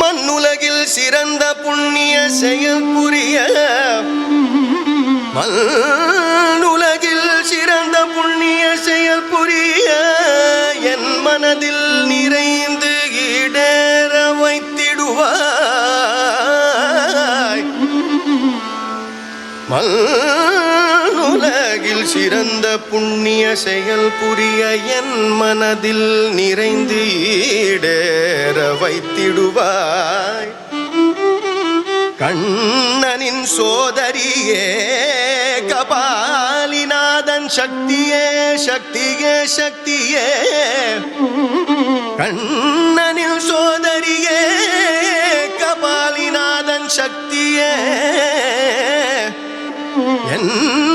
மண்ணுலகில் சிறந்த புண்ணிய செயல் புரிய மண்ணுலகில் சிறந்த புண்ணிய செயல் புரிய என் மனதில் நிறைந்து இடேற வைத்திடுவாய். மல் சிறந்த புண்ணிய செயல் புரிய என் மனதில் நிறைந்து ஈடேற வைத்திடுவாய். கண்ணனின் சோதரியே கபாலிநாதன் சக்தியே சக்தியே சக்தியே. கண்ணனின் சோதரியே கபாலிநாதன் சக்தியே. என்